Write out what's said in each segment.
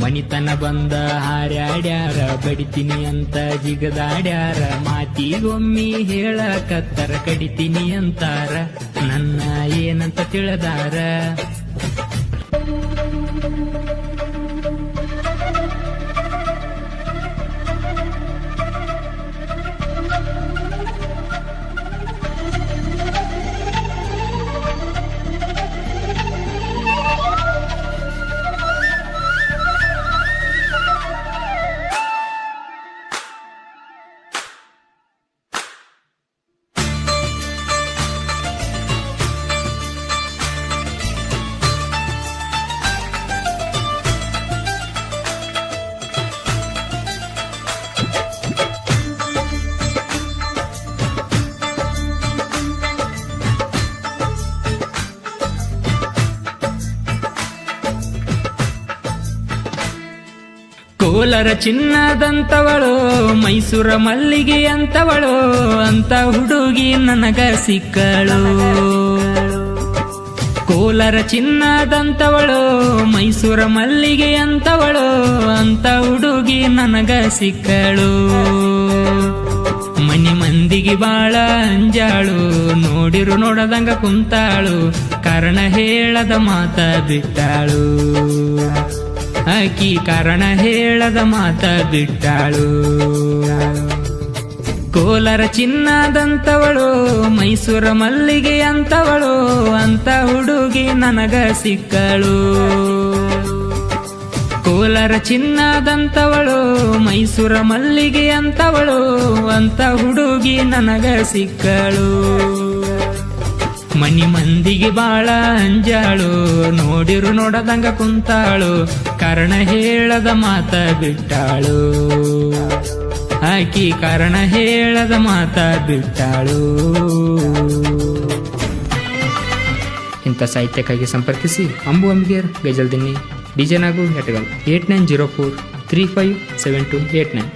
ಮನಿತನ ಬಂದ ಹಾರ್ಯಾಡ್ಯಾರ ಬಡಿತೀನಿ ಅಂತ ಜಿಗದಾಡ್ಯಾರ ಮಾತಿಗೊಮ್ಮಿ ಹೇಳಕತ್ತರ ಕಡಿತೀನಿ ಅಂತಾರ. ನನ್ನ ಏನಂತ ತಿಳಿದಾರ? ಕೋಲರ ಚಿನ್ನದಂತವಳು, ಮೈಸೂರ ಮಲ್ಲಿಗೆ ಅಂತವಳು, ಅಂತ ಹುಡುಗಿ ನನಗ ಸಿಕ್ಕಳು. ಕೋಲರ ಚಿನ್ನದಂತವಳು, ಮೈಸೂರ ಮಲ್ಲಿಗೆ ಅಂತವಳು, ಅಂತ ಹುಡುಗಿ ನನಗ ಸಿಕ್ಕಳು. ಮನಿ ಮಂದಿಗೆ ಬಾಳ ಅಂಜಾಳು, ನೋಡಿರು ನೋಡದಂಗ ಕುಂತಾಳು, ಕಾರಣ ಹೇಳದ ಮಾತ ಬಿಟ್ಟಾಳು. ಆಕಿ ಕಾರಣ ಹೇಳದ ಮಾತ ಬಿಟ್ಟಾಳು. ಕೋಲರ ಚಿನ್ನದಂತವಳು, ಮೈಸೂರ ಮಲ್ಲಿಗೆ ಅಂತವಳು, ಅಂತ ಹುಡುಗಿ ನನಗ ಸಿಕ್ಕಳು. ಕೋಲರ ಚಿನ್ನದಂತವಳು, ಮೈಸೂರ ಮಲ್ಲಿಗೆ ಅಂತವಳು, ಅಂತ ಹುಡುಗಿ ನನಗ ಸಿಕ್ಕಳು. ಮನಿ ಮಂದಿಗೆ ಬಾಳ ಅಂಜಾಳು, ನೋಡಿರು ನೋಡದಂಗ ಕುಂತಾಳು, ಕಾರಣ ಹೇಳದ ಮಾತ ಬಿಟ್ಟಾಳು. ಆಕಿ ಕಾರಣ ಹೇಳದ ಮಾತ ಬಿಟ್ಟಾಳು. ಇಂಥ ಸಾಹಿತ್ಯಕ್ಕಾಗಿ ಸಂಪರ್ಕಿಸಿ Ambu Ambiger Gajaldinni DJ Nagu ಎಟ್ಗಲ್ eight nine zero four, three five seven two eight nine.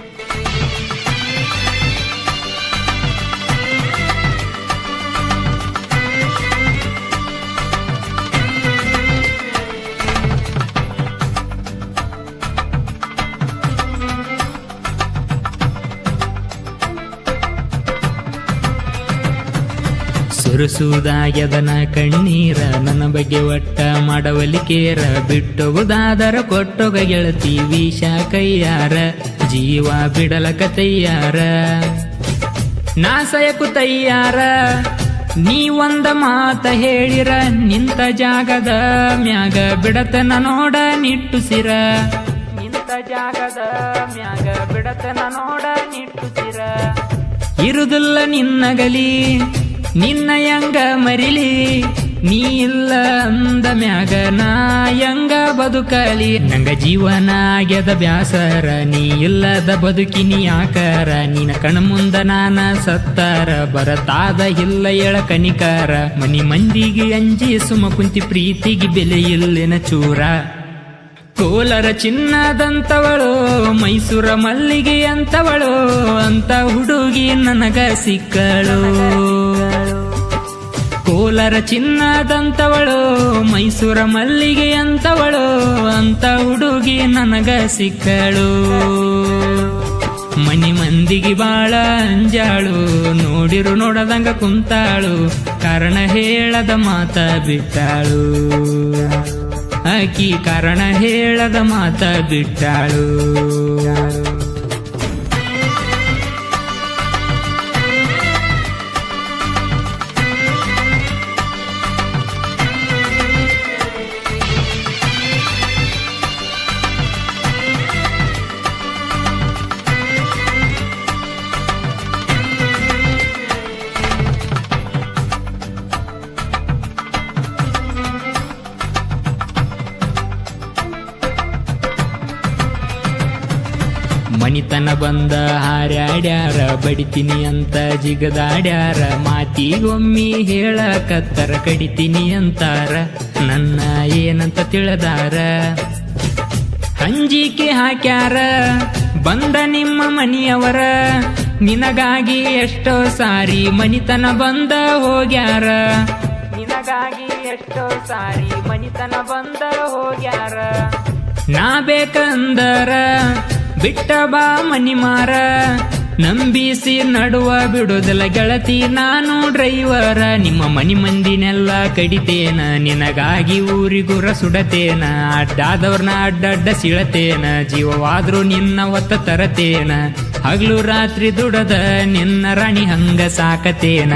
ಸುರಿಸುವುದಾಗ್ಯದನ ಕಣ್ಣೀರ ನನ್ನ ಬಗ್ಗೆ ಒಟ್ಟ ಮಾಡವಲಿಕೇರ ಬಿಟ್ಟೋಗುದಾದರ ಕೊಟ್ಟೋಗ ಗೆಳತಿ ವಿಷ ಕೈಯಾರ ಜೀವ ಬಿಡಲಕ ತಯ್ಯಾರ ನಾಸಯಕು ತಯ್ಯಾರ ನೀ ಒಂದ ಮಾತ ಹೇಳಿರ, ನಿಂತ ಜಾಗದ ಮ್ಯಾಗ ಬಿಡತನ ನೋಡ ನಿಟ್ಟುಸಿರ. ನಿಂತ ಜಾಗದ ಮ್ಯಾಗ ಬಿಡತನ ನೋಡ ನಿಟ್ಟುಸಿರ. ಇರುದಿಲ್ಲ ನಿನ್ನಗಲಿ ನಿನ್ನ ಯಂಗ ಮರಿಲಿ, ನೀ ಇಲ್ಲ ಅಂದ ಮ್ಯಾಗ ನಾ ಯಂಗ ಬದುಕಲಿ. ನಂಗ ಜೀವನ ಆಗ್ಯದ ಬ್ಯಾಸರ, ನೀ ಇಲ್ಲದ ಬದುಕಿನಿ ಆಕಾರ. ಕಣ ಮುಂದ ನಾನ ಸತ್ತಾರ, ಬರತಾದ ಇಲ್ಲ ಎಳ ಕನಿಕಾರ. ಮನಿ ಮಂದಿಗೆ ಅಂಜಿ ಸುಮ ಕುಂತಿ ಪ್ರೀತಿಗೆ ಬೆಲೆ ಇಲ್ಲಿನ ಚೂರ. ಕೋಲರ ಚಿನ್ನದಂತವಳು, ಮೈಸೂರ ಮಲ್ಲಿಗೆ ಅಂತವಳು, ಅಂತ ಹುಡುಗಿ ನನಗ ಸಿಕ್ಕಳು. ಕೋಲರ ಚಿನ್ನದಂತವಳು, ಮೈಸೂರ ಮಲ್ಲಿಗೆ ಅಂತವಳು ಅಂತ ಹುಡುಗಿ ನನಗ ಸಿಕ್ಕಳು. ಮನಿ ಮಂದಿಗೆ ಬಾಳ ಅಂಜಾಳು, ನೋಡಿರು ನೋಡದಂಗ ಕುಂತಾಳು, ಕಾರಣ ಹೇಳದ ಮಾತ ಬಿಟ್ಟಾಳು. ಆಕಿ ಕಾರಣ ಹೇಳದ ಮಾತ ಬಿಟ್ಟಾಳು. ಬಂದ ಹಾರ್ಯಾಡ್ಯಾರ, ಬಡಿತೀನಿ ಅಂತ ಜಿಗದಾಡ್ಯಾರ, ಮಾತಿಗೊಮ್ಮಿ ಹೇಳಕತ್ತರ ಕಡಿತೀನಿ ಅಂತಾರ, ನನ್ನ ಏನಂತ ತಿಳಿದಾರ? ಅಂಜಿಕೆ ಹಾಕ್ಯಾರ, ಬಂದ ನಿಮ್ಮ ಮನಿಯವರ, ನಿನಗಾಗಿ ಎಷ್ಟೋ ಸಾರಿ ಮನಿತನ ಬಂದ ಹೋಗ್ಯಾರ. ನಿನಗಾಗಿ ಎಷ್ಟೋ ಸಾರಿ ಮನಿತನ ಬಂದ ಹೋಗ್ಯಾರ. ನಾ ಬೇಕಂದರ ಬಿಟ್ಟ ಬಾ ಮನಿ ಮಾರ ನಂಬಿಸಿ ನಡುವ ಬಿಡೋದಲ್ಲ ಗೆಳತಿ ನಾನು ಡ್ರೈವರ. ನಿಮ್ಮ ಮನಿ ಮಂದಿನೆಲ್ಲ ಕಡಿತೇನ, ನಿನಗಾಗಿ ಊರಿಗುರ ಸುಡತೇನ ಅಡ್ಡಾದವ್ರನ್ನ ಅಡ್ಡಡ್ಡ ಸಿಳತೇನ, ಜೀವವಾದ್ರೂ ನಿನ್ನ ಒತ್ತ ತರತೇನ. ಹಗ್ಲು ರಾತ್ರಿ ದುಡದ ನಿನ್ನ ರಾಣಿ ಹಂಗ ಸಾಕತೇನ.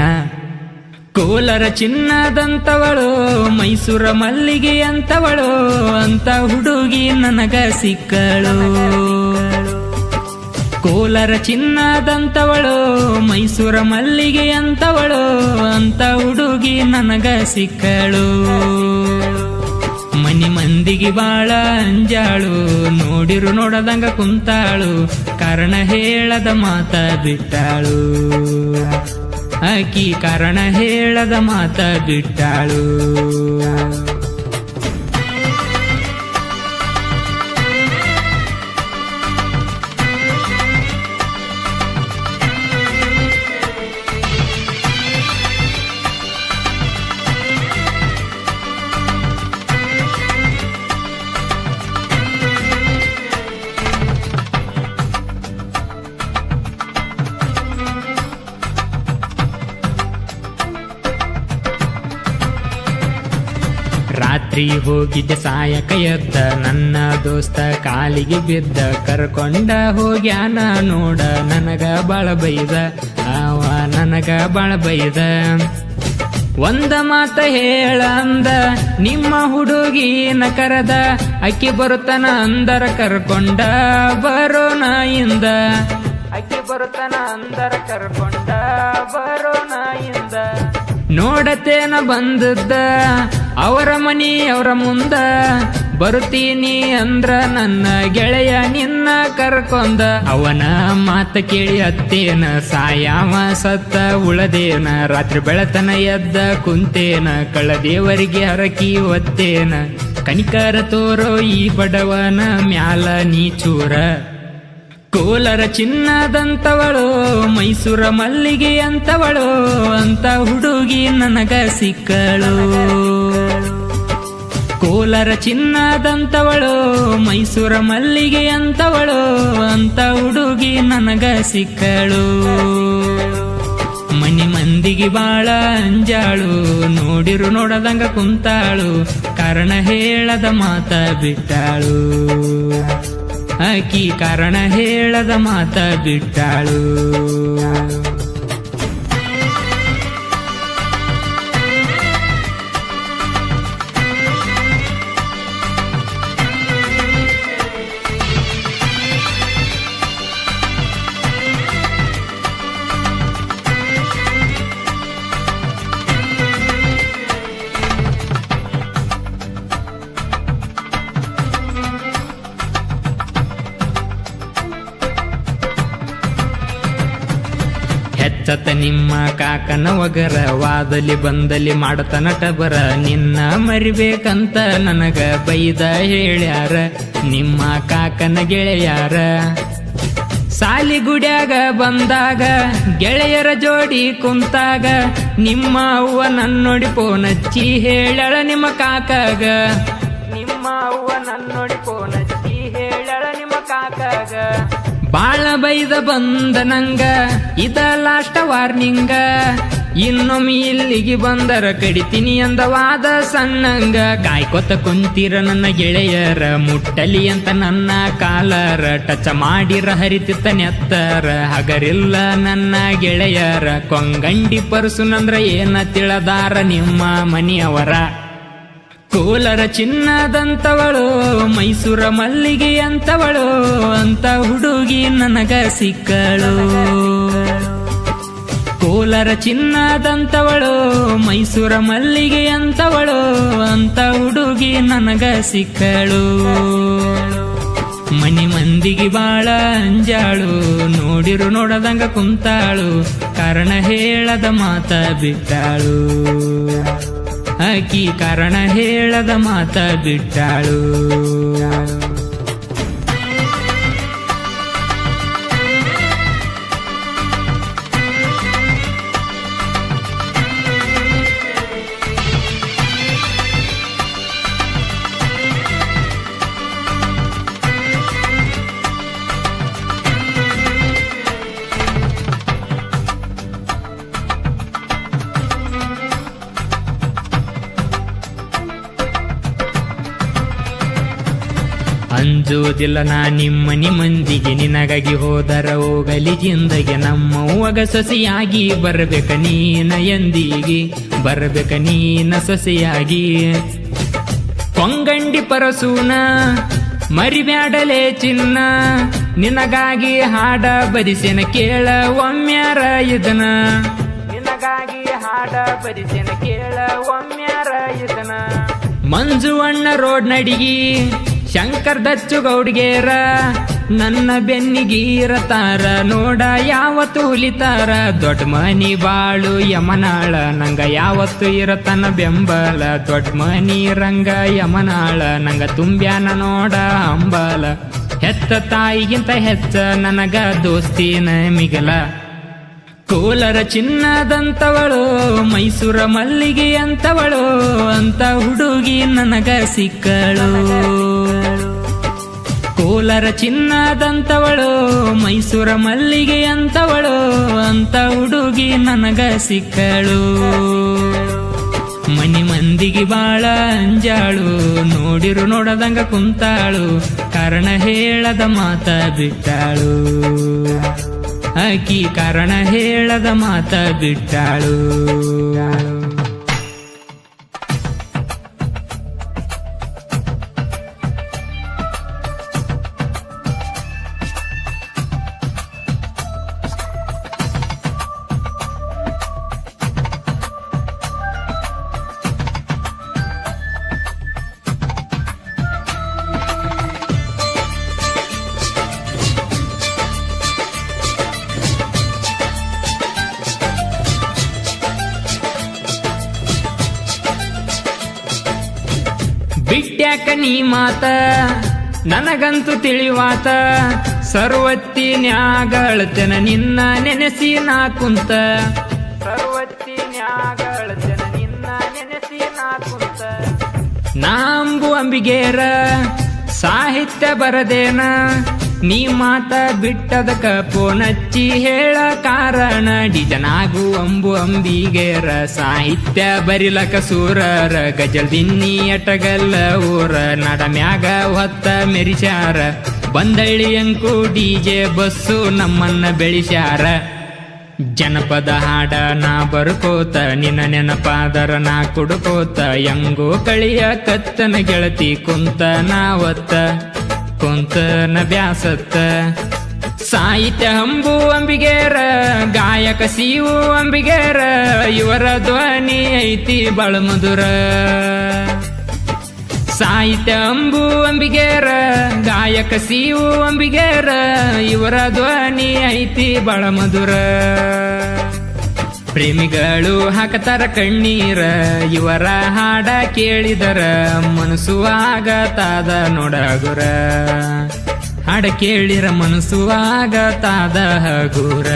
ಕೋಲರ ಚಿನ್ನದಂತವಳು, ಮೈಸೂರ ಮಲ್ಲಿಗೆ ಅಂತವಳು ಅಂತ ಹುಡುಗಿ ನನಗ ಸಿಕ್ಕಳು. ಕೋಲರ ಚಿನ್ನದಂತವಳು, ಮೈಸೂರ ಮಲ್ಲಿಗೆ ಅಂತವಳು ಅಂತ ಹುಡುಗಿ ನನಗ ಸಿಕ್ಕಳು. ಮನಿ ಮಂದಿಗೆ ಬಾಳ ಅಂಜಾಳು, ನೋಡಿರು ನೋಡದಂಗ ಕುಂತಾಳು, ಕಾರಣ ಹೇಳದ ಮಾತ ಬಿಟ್ಟಾಳು. ಆಕಿ ಕಾರಣ ಹೇಳದ ಮಾತ ಬಿಟ್ಟಾಳು. ರಾತ್ರಿ ಹೋಗಿದ್ದ ಸಾಯಕ ಎದ್ದ ನನ್ನ ದೋಸ್ತ ಕಾಲಿಗೆ ಬಿದ್ದ. ಕರ್ಕೊಂಡ ಹೋಗ್ಯಾನ ನೋಡ, ನನಗ ಬಾಳ ಬೈದ. ಅವ ನನಗ ಬಾಳ ಬೈದ. ಒಂದ ಮಾತ ಹೇಳ ಅಂದ, ನಿಮ್ಮ ಹುಡುಗಿನ ಕರೆದ. ಅಕ್ಕಿ ಬರುತ್ತನ ಅಂದರ ಕರ್ಕೊಂಡ ಬರೋ ನಾಯಿಂದ ಅಕ್ಕಿ ಬರುತ್ತನ ಅಂದರ ಕರ್ಕೊಂಡ ಬರೋ ನಾಯಿಂದ ನೋಡತೇನ ಬಂದದ್ದ, ಅವರ ಮನಿ ಅವರ ಮುಂದ. ಬರುತ್ತೀನಿ ಅಂದ್ರ ನನ್ನ ಗೆಳೆಯ ನಿನ್ನ ಕರ್ಕೊಂದ. ಅವನ ಮಾತ ಕೇಳಿ ಅತ್ತೇನ ಸಾಯಾಮ ಸತ್ತ ಉಳದೇನ. ರಾತ್ರಿ ಬೆಳತನ ಎದ್ದ ಕುಂತೇನ ಕಳ್ಳದೇವರಿಗೆ ಹರಕಿ ಒತ್ತೇನ ಕನಿಕರ ತೋರೋ ಈ ಬಡವನ ಮ್ಯಾಲ ನೀಚೂರ ಕೋಲರ ಚಿನ್ನದಂತವಳು, ಮೈಸೂರ ಮಲ್ಲಿಗೆ ಅಂತವಳು, ಅಂತ ಹುಡುಗಿ ನನಗ ಸಿಕ್ಕಳು. ಕೋಲರ ಚಿನ್ನದಂತವಳು, ಮೈಸೂರ ಮಲ್ಲಿಗೆ ಅಂತವಳು, ಅಂತ ಹುಡುಗಿ ನನಗ ಸಿಕ್ಕಳು. ಮನಿ ಮಂದಿಗೆ ಬಾಳ ಅಂಜಾಳು, ನೋಡಿರು ನೋಡದಂಗ ಕುಂತಾಳು, ಕಾರಣ ಹೇಳದ ಮಾತ ಬಿಟ್ಟಾಳು. ಆಕಿ ಕಾರಣ ಹೇಳದ ಮಾತ ಬಿಟ್ಟಾಳು. ಹೆಚ್ಚತ ನಿಮ್ಮ ಕಾಕನ ಒಗರ. ವಾದಲಿ ಬಂದಲಿ ಮಾಡತ ಟಬರ ನಿನ್ನ ಮರಿಬೇಕಂತ ನನಗ ಬೈದ ಹೇಳ್ಯಾರ. ನಿಮ್ಮ ಕಾಕನ ಗೆಳೆಯಾರ. ಸಾಲಿ ಗುಡ್ಯಾಗ ಬಂದಾಗ ಗೆಳೆಯರ ಜೋಡಿ ಕುಂತಾಗ. ನಿಮ್ಮ ಅವ್ವ ನನ್ನೊಡಿ ಪೋನಚ್ಚಿ ಹೇಳಳ ನಿಮ್ಮ ಕಾಕಾಗ. ನಿಮ್ಮ ಅವ್ವ ನನ್ನೊಡಿ ಪೋನಚ್ಚಿ ಹೇಳಳ ನಿಮ್ಮ ಕಾಕಾಗ. ಬಾಳ ಬೈದ ಬಂದ ನಂಗ, ಇದ ಲಾಸ್ಟ್ ವಾರ್ನಿಂಗ ಇನ್ನೊಮ್ಮೆ ಇಲ್ಲಿಗೆ ಬಂದರ ಕಡಿತೀನಿ ಅಂದವಾದ ಸಣ್ಣಂಗ. ಕಾಯ್ಕೊತ ಕುಂತೀರ ನನ್ನ ಗೆಳೆಯರ, ಮುಟ್ಟಲಿ ಅಂತ ನನ್ನ ಕಾಲರ. ಟಚ ಮಾಡಿರ ಹರಿತಿತ್ತ ನೆತ್ತರ, ಹಗರಿಲ್ಲ ನನ್ನ ಗೆಳೆಯರ. ಕೊಂಗಂಡಿ ಪರಸುನಂದ್ರ ಏನ ತಿಳದಾರ ನಿಮ್ಮ ಮನಿಯವರ. ಕೋಲರ ಚಿನ್ನದಂತವಳು, ಮೈಸೂರ ಮಲ್ಲಿಗೆ ಅಂತವಳು, ಅಂತ ಹುಡುಗಿ ನನಗ ಸಿಕ್ಕಳು. ಕೋಲರ ಚಿನ್ನದಂತವಳು, ಮೈಸೂರ ಮಲ್ಲಿಗೆ ಅಂತವಳು, ಅಂತ ಹುಡುಗಿ ನನಗ ಸಿಕ್ಕಳು. ಮನಿ ಮಂದಿಗೆ ಬಾಳ ಅಂಜಾಳು, ನೋಡಿರು ನೋಡದಂಗ ಕುಂತಾಳು, ಕಾರಣ ಹೇಳದ ಮಾತ ಬಿಟ್ಟಾಳು. ಆಕಿ ಕಾರಣ ಹೇಳದ ಮಾತ ಬಿಟ್ಟಾಳು. ಅಂಜೋದಿಲ್ಲ ನಾ ನಿಮ್ಮನಿ ಮಂದಿಗೆ ನಿನಗಾಗಿ ಹೋದರ ಹೋಗಲಿ ಜಿಂದಗೆ ನಮ್ಮವ್ವಗ ಸೊಸೆಯಾಗಿ ಬರ್ಬೇಕ ನೀನ ಎಂದಿಗೆ, ಬರಬೇಕ ನೀನ ಸೊಸೆಯಾಗಿ. ಕೊಂಗಂಡಿ ಪರಸೂನ, ಮರಿಬ್ಯಾಡಲೆ ಚಿನ್ನ, ನಿನಗಾಗಿ ಹಾಡ ಬರಿಸೆನ ಕೇಳ ಒಮ್ಮ್ಯಾರ ಇದನ. ನಿನಗಾಗಿ ಹಾಡ ಬರಿಸೆನ ಕೇಳ ಒಮ್ಮ್ಯಾರ ಇದನ. ಮಂಜುವಣ್ಣ ರೋಡ್ ನಡಿಗಿ ಶಂಕರ್ ದಚ್ಚು ಗೌಡ್ಗೇರ, ನನ್ನ ಬೆನ್ನಿಗೀರ ತಾರ, ನೋಡ ಯಾವತ್ತು ಹುಲಿತಾರ ದೊಡ್ಡ ಮನಿ ಬಾಳು ಯಮನಾಳ, ನಂಗ ಯಾವತ್ತು ಇರತನ ಬೆಂಬಲ, ದೊಡ್ಡ ಮನಿ ರಂಗ ಯಮನಾಳ, ನಂಗ ತುಂಬ್ಯಾನ ನೋಡ ಅಂಬಲ. ಹೆತ್ತ ತಾಯಿಗಿಂತ ಹೆಚ್ಚ ನನಗ ದೋಸ್ತಿನ ಮಿಗಲ. ಕೋಲರ ಚಿನ್ನದಂತವಳು, ಮೈಸೂರ ಮಲ್ಲಿಗೆ ಅಂತವಳು ಅಂತ ಹುಡುಗಿ ನನಗ ಸಿಕ್ಕಳು. ಕೋಲರ ಚಿನ್ನದಂತವಳು, ಮೈಸೂರ ಮಲ್ಲಿಗೆ ಅಂತವಳು ಅಂತ ಹುಡುಗಿ ನನಗ ಸಿಕ್ಕಳು. ಮನಿ ಮಂದಿಗೆ ಬಾಳ ಅಂಜಾಳು, ನೋಡಿರು ನೋಡದಂಗ ಕುಂತಾಳು, ಕಾರಣ ಹೇಳದ ಮಾತ ಬಿಟ್ಟಾಳು. ಆಕಿ ಕಾರಣ ಹೇಳದ ಮಾತ ಬಿಟ್ಟಾಳು. ಬಿಟ್ಯಾಕ ನೀ ಮಾತ? ನನಗಂತೂ ತಿಳಿವಾತ? ಸರ್ವತ್ತಿ ನ್ಯಾಗಳತನ ನಿನ್ನ ನೆನೆಸಿ ನಾ ಕುಂತ. ಸರ್ವತ್ತಿ ನ್ಯಾಗಳತನ ನಿನ್ನ ನೆನೆಸಿ ನಾ ಕುಂತ. ನಾಂಬು ಅಂಬಿಗೇರ, ಸಾಹಿತ್ಯ ಬರದೇನ? ನೀ ಮಾತ ಬಿಟ್ಟದಕ ಪೋನಚ್ಚಿ ಹೇಳ ಕಾರಣ ಡಿಜನಾಗು ಅಂಬು ಅಂಬಿಗೇರ ಸಾಹಿತ್ಯ ಬರಿಲಕ ಸೂರರ ಗಜಲ್ ದಿನ್ನಿ ಅಟಗಲ್ಲ ಊರ ನಡಮ್ಯಾಗ ಹೊತ್ತ ಮೆರಿಸ್ಯಾರ. ಬಂದಳ್ಳಿ ಅಂಕು ಡಿಜೆ ಬಸ್ಸು ನಮ್ಮನ್ನ ಬೆಳಿಸ್ಯಾರ. ಜನಪದ ಹಾಡ ನಾ ಬರ್ಕೋತ, ನಿನ್ನ ನೆನಪಾದರ ನಾ ಕುಡ್ಕೋತ ಹೆಂಗೋ ಕಳಿಯ ಕತ್ತನ ಗೆಳತಿ ಕುಂತ ನಾವತ್ತ ಕುಂತನ ಬ್ಯಾಸತ್ತ. ಸಾಹಿತ್ಯ ಹಂಬು ಅಂಬಿಗೇರ, ಗಾಯಕ ಸಿವು ಅಂಬಿಗೇರ, ಇವರ ಧ್ವನಿ ಐತಿ ಬಾಳ ಮಧುರ ಸಾಹಿತ್ಯ ಅಂಬು ಅಂಬಿಗೇರ, ಗಾಯಕ ಸಿವು ಅಂಬಿಗೇರ, ಇವರ ಧ್ವನಿ ಐತಿ ಬಾಳ ಮಧುರ ಪ್ರೇಮಿಗಳು ಹಾಕತಾರ ಕಣ್ಣೀರ ಇವರ ಹಾಡ ಕೇಳಿದರ ಮನಸ್ಸು ಆಗತಾದ ನೋಡಗುರ ಹಾಡ ಕೇಳಿರ ಮನಸ್ಸು ಆಗತಾದ ಹಗುರ